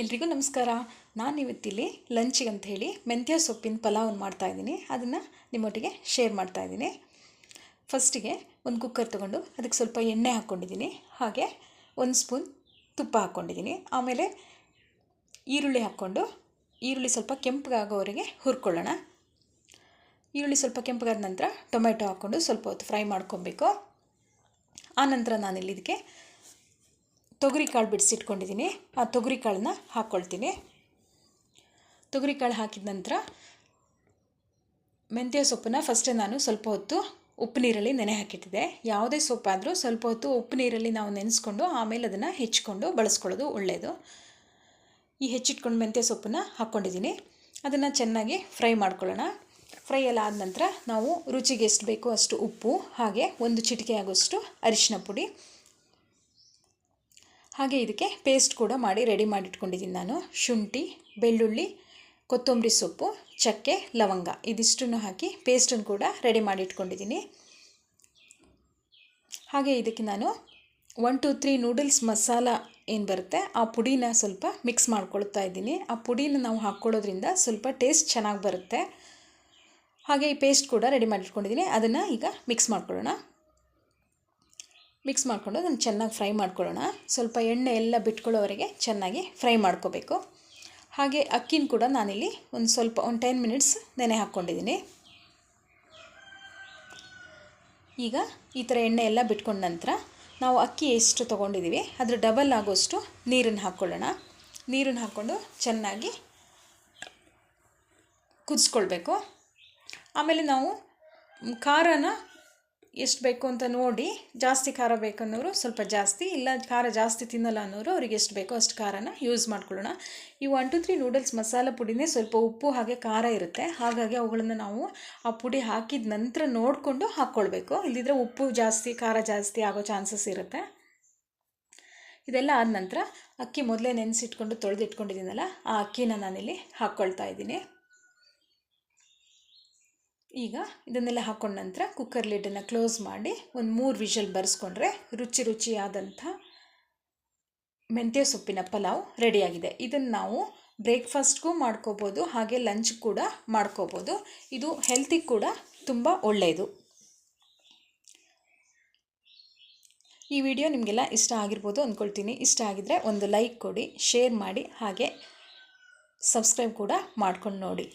ಎಲ್ರಿಗೂ ನಮಸ್ಕಾರ. ನಾನು ಇವತ್ತಿಲ್ಲಿ ಲಂಚಿಗೆ ಅಂತ ಹೇಳಿ ಮೆಂತ್ಯ ಸೊಪ್ಪಿನ ಪಲಾವನ್ನು ಮಾಡ್ತಾಯಿದ್ದೀನಿ ಅದನ್ನು ನಿಮ್ಮೊಟ್ಟಿಗೆ ಶೇರ್ ಮಾಡ್ತಾಯಿದ್ದೀನಿ ಫಸ್ಟಿಗೆ ಒಂದು ಕುಕ್ಕರ್ ತೊಗೊಂಡು ಅದಕ್ಕೆ ಸ್ವಲ್ಪ ಎಣ್ಣೆ ಹಾಕ್ಕೊಂಡಿದ್ದೀನಿ. ಹಾಗೆ ಒಂದು ಸ್ಪೂನ್ ತುಪ್ಪ ಹಾಕ್ಕೊಂಡಿದ್ದೀನಿ. ಆಮೇಲೆ ಈರುಳ್ಳಿ ಹಾಕ್ಕೊಂಡು ಈರುಳ್ಳಿ ಸ್ವಲ್ಪ ಕೆಂಪಗಾಗೋವರೆಗೆ ಹುರ್ಕೊಳ್ಳೋಣ. ಈರುಳ್ಳಿ ಸ್ವಲ್ಪ ಕೆಂಪಗಾದ ನಂತರ ಟೊಮೆಟೊ ಹಾಕ್ಕೊಂಡು ಸ್ವಲ್ಪ ಹೊತ್ತು ಫ್ರೈ ಮಾಡ್ಕೊಬೇಕು. ಆನಂತರ ನಾನಿಲ್ಲಿ ಇದಕ್ಕೆ ತೊಗರಿ ಕಾಳು ಬಿಡಿಸಿಟ್ಕೊಂಡಿದ್ದೀನಿ. ಆ ತೊಗರಿ ಕಾಳನ್ನ ಹಾಕ್ಕೊಳ್ತೀನಿ ತೊಗರಿ ಕಾಳು ಹಾಕಿದ ನಂತರ ಮೆಂತ್ಯ ಸೊಪ್ಪನ್ನ ಫಸ್ಟೇ ನಾನು ಸ್ವಲ್ಪ ಹೊತ್ತು ಉಪ್ಪು ನೀರಲ್ಲಿ ನೆನೆ ಹಾಕಿಟ್ಟಿದೆ ಯಾವುದೇ ಸೊಪ್ಪಾದರೂ ಸ್ವಲ್ಪ ಹೊತ್ತು ಉಪ್ಪು ನೀರಲ್ಲಿ ನಾವು ನೆನೆಸ್ಕೊಂಡು ಆಮೇಲೆ ಅದನ್ನು ಹೆಚ್ಚಿಕೊಂಡು ಬಳಸ್ಕೊಳ್ಳೋದು ಒಳ್ಳೆಯದು ಈ ಹೆಚ್ಚಿಟ್ಕೊಂಡು ಮೆಂತ್ಯ ಸೊಪ್ಪನ್ನ ಹಾಕ್ಕೊಂಡಿದ್ದೀನಿ ಅದನ್ನು ಚೆನ್ನಾಗಿ ಫ್ರೈ ಮಾಡ್ಕೊಳ್ಳೋಣ. ಫ್ರೈ ಎಲ್ಲ ಆದ ನಂತರ ನಾವು ರುಚಿಗೆ ಎಷ್ಟು ಬೇಕೋ ಅಷ್ಟು ಉಪ್ಪು, ಹಾಗೆ ಒಂದು ಚಿಟಿಕೆ ಆಗೋಷ್ಟು ಅರಿಶಿನ ಪುಡಿ ಹಾಗೆ ಇದಕ್ಕೆ ಪೇಸ್ಟ್ ಕೂಡ ಮಾಡಿ ರೆಡಿ ಮಾಡಿಟ್ಕೊಂಡಿದ್ದೀನಿ ನಾನು. ಶುಂಠಿ, ಬೆಳ್ಳುಳ್ಳಿ, ಕೊತ್ತಂಬರಿ ಸೊಪ್ಪು, ಚಕ್ಕೆ, ಲವಂಗ ಇದಿಷ್ಟನ್ನು ಹಾಕಿ ಪೇಸ್ಟನ್ನು ಕೂಡ ರೆಡಿ ಮಾಡಿ ಇಟ್ಕೊಂಡಿದ್ದೀನಿ ಹಾಗೆ ಇದಕ್ಕೆ ನಾನು one two three noodles masala ಏನು ಬರುತ್ತೆ ಆ ಪುಡಿನ ಸ್ವಲ್ಪ ಮಿಕ್ಸ್ ಮಾಡ್ಕೊಳ್ತಾ ಇದ್ದೀನಿ. ಆ ಪುಡಿನ ನಾವು ಹಾಕ್ಕೊಳ್ಳೋದ್ರಿಂದ ಸ್ವಲ್ಪ ಟೇಸ್ಟ್ ಚೆನ್ನಾಗಿ ಬರುತ್ತೆ. ಹಾಗೆ ಈ ಪೇಸ್ಟ್ ಕೂಡ ರೆಡಿ ಮಾಡಿಟ್ಕೊಂಡಿದ್ದೀನಿ. ಅದನ್ನು ಈಗ ಮಿಕ್ಸ್ ಮಾಡ್ಕೊಳ್ಳೋಣ. ಮಿಕ್ಸ್ ಮಾಡಿಕೊಂಡು ಅದನ್ನು ಚೆನ್ನಾಗಿ ಫ್ರೈ ಮಾಡ್ಕೊಳ್ಳೋಣ. ಸ್ವಲ್ಪ ಎಣ್ಣೆ ಎಲ್ಲ ಬಿಟ್ಕೊಳ್ಳೋವರೆಗೆ ಚೆನ್ನಾಗಿ ಫ್ರೈ ಮಾಡ್ಕೋಬೇಕು. ಹಾಗೆ ಅಕ್ಕಿನ ಕೂಡ ನಾನಿಲ್ಲಿ ಒಂದು ಸ್ವಲ್ಪ, ಒಂದು ಟೆನ್ ಮಿನಿಟ್ಸ್ ನೆನೆ ಹಾಕ್ಕೊಂಡಿದ್ದೀನಿ. ಈಗ ಈ ಥರ ಎಣ್ಣೆ ಎಲ್ಲ ಬಿಟ್ಕೊಂಡ ನಂತರ ನಾವು ಅಕ್ಕಿ ಎಷ್ಟು ತೊಗೊಂಡಿದ್ದೀವಿ, ಅದ್ರ ಡಬಲ್ ಆಗೋಷ್ಟು ನೀರನ್ನು ಹಾಕ್ಕೊಳ್ಳೋಣ. ನೀರನ್ನು ಹಾಕ್ಕೊಂಡು ಚೆನ್ನಾಗಿ ಕುದಿಸ್ಕೊಳ್ಬೇಕು. ಆಮೇಲೆ ನಾವು ಖಾರನ ಎಷ್ಟು ಬೇಕು ಅಂತ ನೋಡಿ ಜಾಸ್ತಿ ಖಾರ ಬೇಕನ್ನೋರು ಸ್ವಲ್ಪ ಜಾಸ್ತಿ, ಇಲ್ಲ ಖಾರ ಜಾಸ್ತಿ ತಿನ್ನಲ್ಲ ಅನ್ನೋರು ಅವ್ರಿಗೆ ಎಷ್ಟು ಬೇಕೋ ಅಷ್ಟು ಖಾರನ ಯೂಸ್ ಮಾಡ್ಕೊಳ್ಳೋಣ. ಈ one two three noodles masala ಪುಡಿನೇ ಸ್ವಲ್ಪ ಉಪ್ಪು ಹಾಗೆ ಖಾರ ಇರುತ್ತೆ. ಹಾಗಾಗಿ ಅವುಗಳನ್ನು ನಾವು ಆ ಪುಡಿ ಹಾಕಿದ ನಂತರ ನೋಡಿಕೊಂಡು ಹಾಕ್ಕೊಳ್ಬೇಕು. ಇಲ್ಲದಿದ್ದರೆ ಉಪ್ಪು ಜಾಸ್ತಿ, ಖಾರ ಜಾಸ್ತಿ ಆಗೋ ಚಾನ್ಸಸ್ ಇರುತ್ತೆ. ಇದೆಲ್ಲ ಆದ ನಂತರ ಅಕ್ಕಿ ಮೊದಲೇ ನೆನೆಸಿಟ್ಕೊಂಡು ತೊಳೆದಿಟ್ಕೊಂಡಿದ್ದೀನಲ್ಲ, ಆ ಅಕ್ಕಿನ ನಾನಿಲ್ಲಿ ಹಾಕ್ಕೊಳ್ತಾ ಇದ್ದೀನಿ. ಈಗ ಇದನ್ನೆಲ್ಲ ಹಾಕೊಂಡ ನಂತರ ಕುಕ್ಕರ್ ಲಿಡನ್ನು ಕ್ಲೋಸ್ ಮಾಡಿ ಒಂದು ಮೂರು ವಿಷಲ್ ಬರೆಸ್ಕೊಂಡ್ರೆ ರುಚಿ ರುಚಿಯಾದಂಥ ಮೆಂತ್ಯ ಸೊಪ್ಪಿನ ಪಲಾವ್ ರೆಡಿಯಾಗಿದೆ ಇದನ್ನು ನಾವು ಬ್ರೇಕ್ಫಾಸ್ಟ್ಗೂ ಮಾಡ್ಕೋಬೋದು, ಹಾಗೆ ಲಂಚ್ ಕೂಡ ಮಾಡ್ಕೋಬೋದು. ಇದು ಹೆಲ್ತಿಗೆ ಕೂಡ ತುಂಬ ಒಳ್ಳೆಯದು ಈ ವಿಡಿಯೋ ನಿಮಗೆಲ್ಲ ಇಷ್ಟ ಆಗಿರ್ಬೋದು ಅಂದ್ಕೊಳ್ತೀನಿ ಇಷ್ಟ ಆಗಿದರೆ ಒಂದು ಲೈಕ್ ಕೊಡಿ ಶೇರ್ ಮಾಡಿ, ಹಾಗೆ ಸಬ್ಸ್ಕ್ರೈಬ್ ಕೂಡ ಮಾಡ್ಕೊಂಡು ನೋಡಿ.